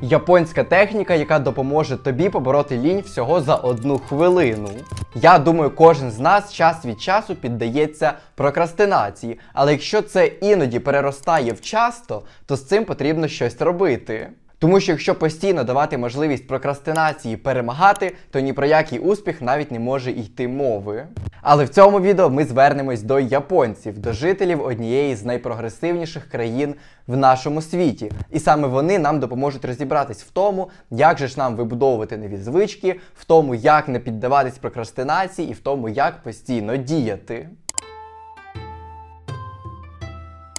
Японська техніка, яка допоможе тобі побороти лінь всього за одну хвилину. Я думаю, кожен з нас час від часу піддається прокрастинації, але якщо це іноді переростає в часто, то з цим потрібно щось робити. Тому що якщо постійно давати можливість прокрастинації перемагати, то ні про який успіх навіть не може йти мови. Але в цьому відео ми звернемось до японців, до жителів однієї з найпрогресивніших країн в нашому світі. І саме вони нам допоможуть розібратись в тому, як же ж нам вибудовувати нові звички, в тому, як не піддаватись прокрастинації, і в тому, як постійно діяти.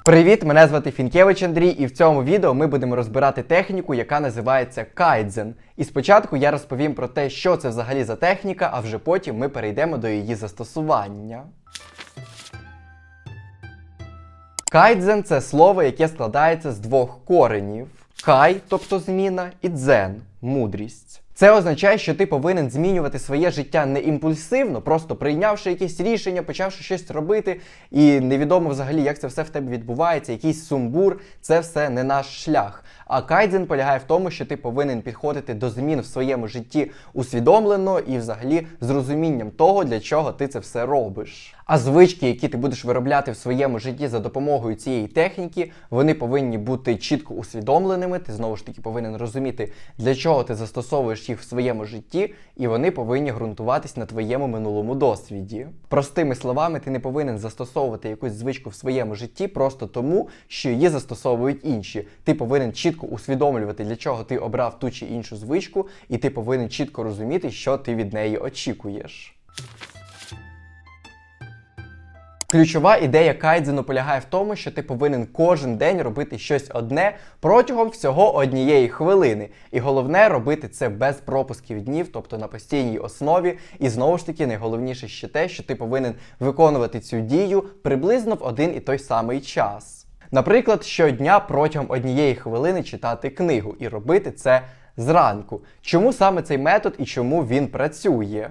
Привіт, мене звати Фінкевич Андрій, і в цьому відео ми будемо розбирати техніку, яка називається кайдзен. І спочатку я розповім про те, що це взагалі за техніка, а вже потім ми перейдемо до її застосування. Кайдзен це слово, яке складається з двох коренів: кай, тобто зміна, і дзен мудрість. Це означає, що ти повинен змінювати своє життя не імпульсивно, просто прийнявши якесь рішення, почавши щось робити, і невідомо взагалі, як це все в тебе відбувається, якийсь сумбур, це все не наш шлях. А кайдзен полягає в тому, що ти повинен підходити до змін в своєму житті усвідомлено і взагалі з розумінням того, для чого ти це все робиш. А звички, які ти будеш виробляти в своєму житті за допомогою цієї техніки, вони повинні бути чітко усвідомленими. Ти знову ж таки повинен розуміти, для чого ти застосовуєш їх в своєму житті, і вони повинні ґрунтуватись на твоєму минулому досвіді. Простими словами, ти не повинен застосовувати якусь звичку в своєму житті просто тому, що її застосовують інші. Ти повинен чітко усвідомлювати, для чого ти обрав ту чи іншу звичку, і ти повинен чітко розуміти, що ти від неї очікуєш. Ключова ідея кайдзену полягає в тому, що ти повинен кожен день робити щось одне протягом всього однієї хвилини. І головне робити це без пропусків днів, тобто на постійній основі. І знову ж таки, найголовніше ще те, що ти повинен виконувати цю дію приблизно в один і той самий час. Наприклад, щодня протягом однієї хвилини читати книгу і робити це зранку. Чому саме цей метод і чому він працює?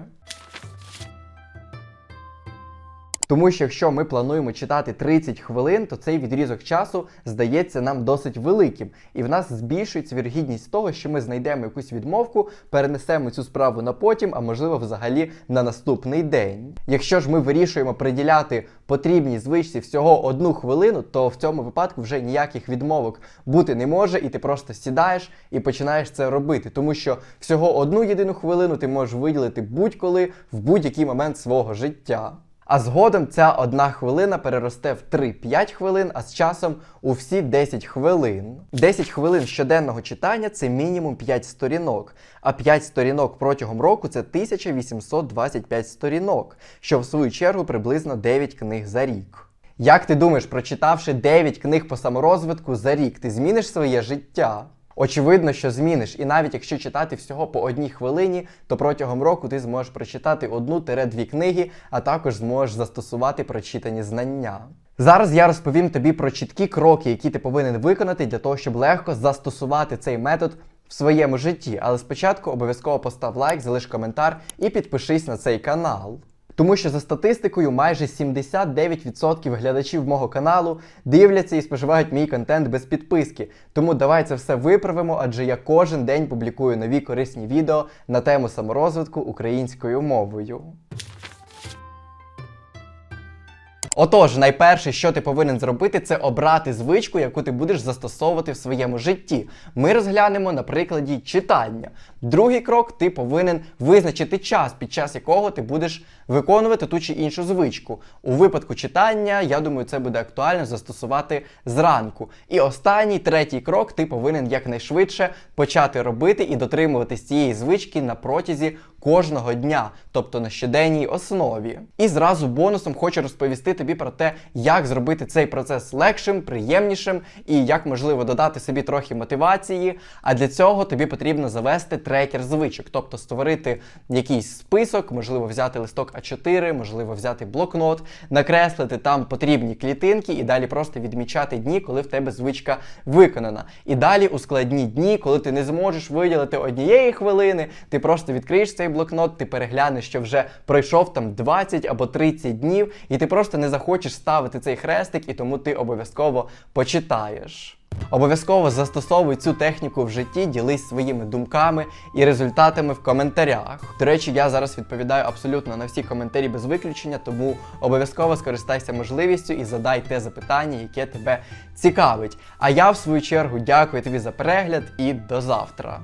Тому що якщо ми плануємо читати 30 хвилин, то цей відрізок часу здається нам досить великим, і в нас збільшується вірогідність того, що ми знайдемо якусь відмовку, перенесемо цю справу на потім, а можливо, взагалі на наступний день. Якщо ж ми вирішуємо приділяти потрібній звичці всього одну хвилину, то в цьому випадку вже ніяких відмовок бути не може, і ти просто сідаєш і починаєш це робити, тому що всього одну єдину хвилину ти можеш виділити будь-коли в будь-який момент свого життя. А згодом ця одна хвилина переросте в 3-5 хвилин, а з часом у всі 10 хвилин. 10 хвилин щоденного читання це мінімум 5 сторінок, а 5 сторінок протягом року це 1825 сторінок, що в свою чергу приблизно 9 книг за рік. Як ти думаєш, прочитавши 9 книг по саморозвитку за рік, ти зміниш своє життя? Очевидно, що зміниш, і навіть якщо читати всього по одній хвилині, то протягом року ти зможеш прочитати одну-дві книги, а також зможеш застосувати прочитані знання. Зараз я розповім тобі про чіткі кроки, які ти повинен виконати для того, щоб легко застосувати цей метод в своєму житті. Але спочатку обов'язково постав лайк, залиш коментар і підпишись на цей канал. Тому що за статистикою майже 79% глядачів мого каналу дивляться і споживають мій контент без підписки. Тому давай це все виправимо, адже я кожен день публікую нові корисні відео на тему саморозвитку українською мовою. Отож, найперше, що ти повинен зробити, це обрати звичку, яку ти будеш застосовувати в своєму житті. Ми розглянемо на прикладі читання. Другий крок ти повинен визначити час, під час якого ти будеш виконувати ту чи іншу звичку. У випадку читання, я думаю, це буде актуально застосувати зранку. І останній третій крок ти повинен якнайшвидше почати робити і дотримуватись цієї звички на протязі кожного дня, тобто на щоденній основі. І зразу бонусом хочу розповісти тобі про те, як зробити цей процес легшим, приємнішим і як можливо додати собі трохи мотивації. А для цього тобі потрібно завести трекер звичок, тобто створити якийсь список, можливо, взяти листок А4, можливо, взяти блокнот, накреслити там потрібні клітинки і далі просто відмічати дні, коли в тебе звичка виконана. І далі у складні дні, коли ти не зможеш виділити однієї хвилини, ти просто відкриєш цей блокнот, ти переглянеш, що вже пройшов там 20 або 30 днів, і ти просто не захочеш ставити цей хрестик, і тому ти обов'язково почитаєш. Обов'язково застосовуй цю техніку в житті, ділись своїми думками і результатами в коментарях. До речі, я зараз відповідаю абсолютно на всі коментарі без виключення, тому обов'язково скористайся можливістю і задай те запитання, яке тебе цікавить. А я в свою чергу дякую тобі за перегляд і до завтра.